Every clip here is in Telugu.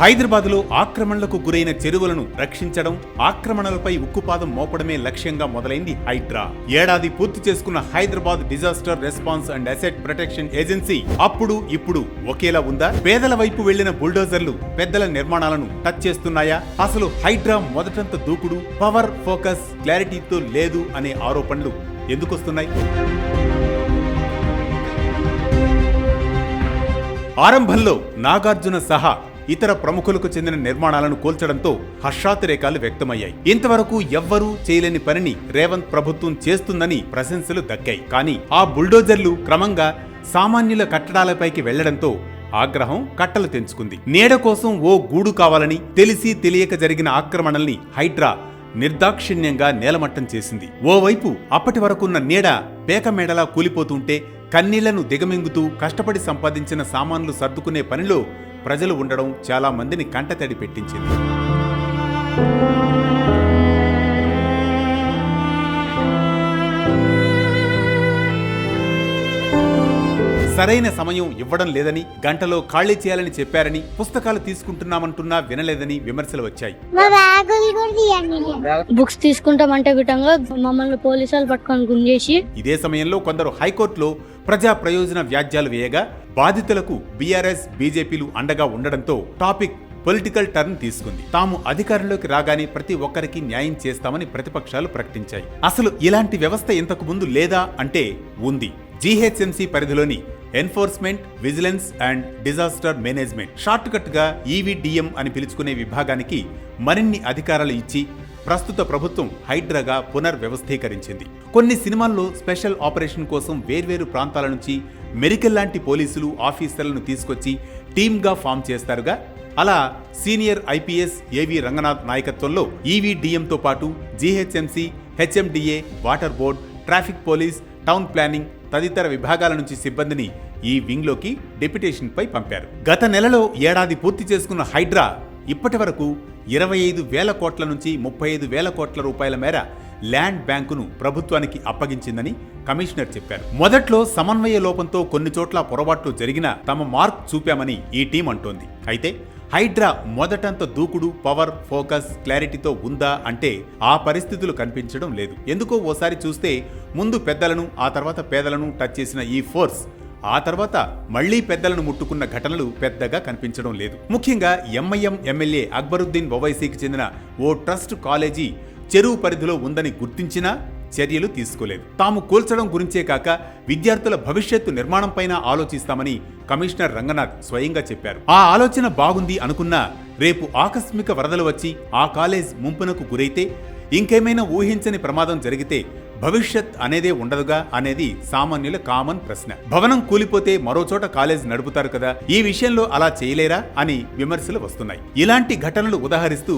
హైదరాబాద్లో ఆక్రమణలకు గురైన చెరువులను రక్షించడం ఆక్రమణలపై ఉక్కుపాదం మోపడమే లక్ష్యంగా మొదలైంది హైడ్రా. ఏడాది పూర్తి చేసుకున్న Hyderabad disaster response and asset protection agency అప్పుడు ఇప్పుడు ఒకేలా ఉందా? పేదల వైపు వెళ్ళిన బుల్డోజర్లు పెద్దల నిర్మాణాలను టచ్ చేస్తున్నాయా? అసలు హైడ్రా మొదటంత దూకుడు పవర్ ఫోకస్ క్లారిటీతో లేదు అనే ఆరోపణలు ఎందుకొస్తున్నాయి? ఆరంభంలో నాగార్జున సహా ఇతర ప్రముఖులకు చెందిన నిర్మాణాలను కూల్చడంతో హర్షాతిరేకాలు వ్యక్తమయ్యాయి. ఇంతవరకు ఎవ్వరూ చేయలేని పనిని రేవంత్ ప్రభుత్వం చేస్తుందని ప్రశంసలు దక్కాయి. కానీ ఆ బుల్డోజర్లు క్రమంగా సామాన్యుల కట్టడాలపైకి వెళ్ళడంతో ఆగ్రహం కట్టలు తెంచుకుంది. నీడ కోసం ఓ గూడు కావాలని తెలిసి తెలియక జరిగిన ఆక్రమణల్ని హైడ్రా నిర్దాక్షిణ్యంగా నేలమట్టం చేసింది. ఓవైపు అప్పటి వరకున్న నీడ పేకమేడలా కూలిపోతుంటే కన్నీళ్ళను దిగమింగుతూ కష్టపడి సంపాదించిన సామాన్లు సర్దుకునే పనిలో ప్రజలు ఉండడం చాలా మందిని కంటతడి పెట్టించింది. సరైన సమయం ఇవ్వడం లేదని గంటలో ఖాళీ చేయాలని చెప్పారని పుస్తకాలు తీసుకుంటున్నామంటున్నా వినలేదని విమర్శలు వచ్చాయి. బుక్స్ తీసుకుంటామంటే విధంగా మమ్మల్ని పోలీసులు పట్టుకొని గుంజేసి ఇదే సమయంలో కొందరు హైకోర్టులో ప్రజా ప్రయోజన వ్యాజ్యాలు వేయగా బాధితులకు బీఆర్ఎస్ బీజేపీలు అండగా ఉండడంతో టాపిక్ పొలిటికల్ టర్న్ తీసుకుంది. తాము అధికారంలోకి రాగానే ప్రతి ఒక్కరికి న్యాయం చేస్తామని ప్రతిపక్షాలు ప్రకటించాయి. అసలు ఇలాంటి వ్యవస్థ ఇంతకు ముందు లేదా అంటే ఉంది. జీహెచ్ఎంసీ పరిధిలోని enforcement vigilance and disaster management. Short కట్గా ఈవీడీఎం అని పిలుచుకునే విభాగానికి మరిన్ని అధికారాలు ఇచ్చి ప్రస్తుత ప్రభుత్వం హైడ్రాగా పునర్వ్యవస్థీకరించింది. కొన్ని సినిమాల్లో స్పెషల్ ఆపరేషన్ కోసం వేర్వేరు ప్రాంతాల నుంచి మెరికల్ లాంటి పోలీసులు ఆఫీసర్లను తీసుకొచ్చి టీమ్గా ఫామ్ చేస్తారుగా. అలా సీనియర్ ఐపీఎస్ ఏవి రంగనాథ్ నాయకత్వంలో ఈవీడీఎంతో పాటు GHMC HMDA water board traffic police town planning తదితర విభాగాల నుంచి సిబ్బందిని ఈ వింగ్లోకి డెప్యుటేషన్పై పంపారు. గత నెలలో ఏడాది పూర్తి చేసుకున్న హైడ్రా ఇప్పటి వరకు ఇరవై ఐదు వేల కోట్ల నుంచి ముప్పై ఐదు వేల కోట్ల రూపాయల మేర ల్యాండ్ బ్యాంకును ప్రభుత్వానికి అప్పగించిందని కమిషనర్ చెప్పారు. మొదట్లో సమన్వయ లోపంతో కొన్ని చోట్ల పొరపాట్లు జరిగినా తమ మార్క్ చూపామని ఈ టీం అంటోంది. అయితే హైడ్రా మొదటంత దూకుడు పవర్ ఫోకస్ క్లారిటీతో ఉందా అంటే ఆ పరిస్థితులు కనిపించడం లేదు. ఎందుకో ఓసారి చూస్తే ముందు పెద్దలను ఆ తర్వాత పేదలను టచ్ చేసిన ఈ ఫోర్స్ ఆ తర్వాత మళ్ళీ పెద్దలను ముట్టుకున్న ఘటనలు పెద్దగా కనిపించడం లేదు. ముఖ్యంగా ఎంఐఎం ఎమ్మెల్యే అక్బరుద్దీన్ ఓవైసీకి చెందిన ఓ ట్రస్ట్ కాలేజీ చెరువు పరిధిలో ఉందని గుర్తించినా చర్యలు తీసుకోలేదు. తాము కూల్చడం గురించే కాక విద్యార్థుల భవిష్యత్తు నిర్మాణంపైన ఆలోచిస్తామని కమిషనర్ రంగనాథ్ స్వయంగా చెప్పారు. ఆ ఆలోచన బాగుంది అనుకున్నా రేపు ఆకస్మిక వరదలు వచ్చి ఆ కాలేజ్ ముంపునకు గురైతే ఇంకేమైనా ఊహించని ప్రమాదం జరిగితే భవిష్యత్ అనేదే ఉండదుగా అనేది సామాన్యుల కామన్ ప్రశ్న. భవనం కూలిపోతే మరోచోట కాలేజ్ నడుపుతారు కదా ఈ విషయంలో అలా చేయలేరా అని విమర్శలు వస్తున్నాయి. ఇలాంటి ఘటనలు ఉదాహరిస్తూ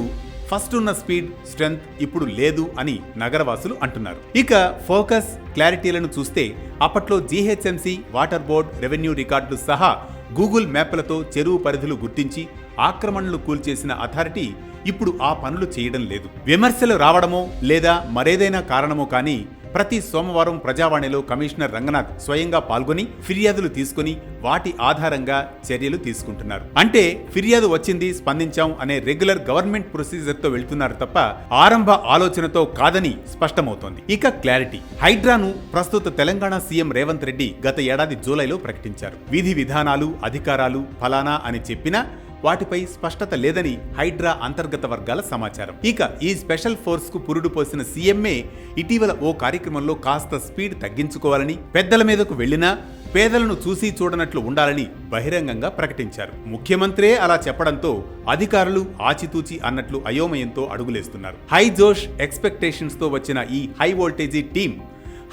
ఫస్ట్ ఉన్న స్పీడ్ స్ట్రెంగ్త్ ఇప్పుడు లేదు అని నగరవాసులు అంటున్నారు. ఇక ఫోకస్ క్లారిటీలను చూస్తే అప్పట్లో జీహెచ్ఎంసీ వాటర్ బోర్డ్ రెవెన్యూ రికార్డులు సహా గూగుల్ మ్యాప్లతో చెరువు పరిధులు గుర్తించి ఆక్రమణలు కూల్చేసిన అథారిటీ ఇప్పుడు ఆ పనులు చేయడం లేదు. విమర్శలు రావడమో లేదా మరేదైనా కారణమో కానీ ప్రతి సోమవారం ప్రజావాణిలో కమిషనర్ రంగనాథ్ స్వయంగా పాల్గొని ఫిర్యాదులు తీసుకుని వాటి ఆధారంగా చర్యలు తీసుకుంటున్నారు. అంటే ఫిర్యాదు వచ్చింది స్పందించాం అనే రెగ్యులర్ గవర్నమెంట్ ప్రొసీజర్తో వెళ్తున్నారు తప్ప ఆరంభ ఆలోచనతో కాదని స్పష్టమవుతోంది. ఇక క్లారిటీ. హైడ్రాను ప్రస్తుత తెలంగాణ సీఎం రేవంత్ రెడ్డి గత ఏడాది జూలైలో ప్రకటించారు. విధి విధానాలు అధికారాలు ఫలానా అని చెప్పినా వాటిపై స్పష్టత లేదని హైడ్రా అంతర్గత వర్గాల సమాచారం. ఇక ఈ స్పెషల్ ఫోర్స్కు పురుడు పోసిన సీఎంఏ ఇటీవల ఓ కార్యక్రమంలో కాస్త స్పీడ్ తగ్గించుకోవాలని పెద్దల మీదకు వెళ్ళినా పేదలను చూసి చూడనట్లు ఉండాలని బహిరంగంగా ప్రకటించారు. ముఖ్యమంత్రే అలా చెప్పడంతో అధికారులు ఆచితూచి అన్నట్లు అయోమయంతో అడుగులేస్తున్నారు. హై జోష్ ఎక్స్పెక్టేషన్స్తో వచ్చిన ఈ హై వోల్టేజీ టీం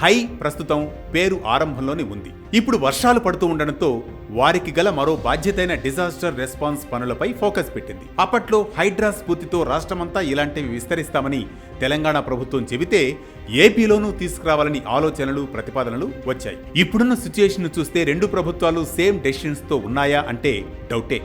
హై ప్రస్తుతం పేరు ఆరంభంలోనే ఉంది. ఇప్పుడు వర్షాలు పడుతూ ఉండడంతో వారికి గల మరో బాధ్యతైన డిజాస్టర్ రెస్పాన్స్ పనులపై ఫోకస్ పెట్టింది. అప్పట్లో హైడ్రా స్ఫూర్తితో రాష్ట్రమంతా ఇలాంటివి విస్తరిస్తామని తెలంగాణ ప్రభుత్వం చెబితే ఏపీలోనూ తీసుకురావాలని ఆలోచనలు ప్రతిపాదనలు వచ్చాయి. ఇప్పుడున్న సిచ్యుయేషన్ చూస్తే రెండు ప్రభుత్వాలు సేమ్ డెసిషన్స్తో ఉన్నాయా అంటే డౌటే.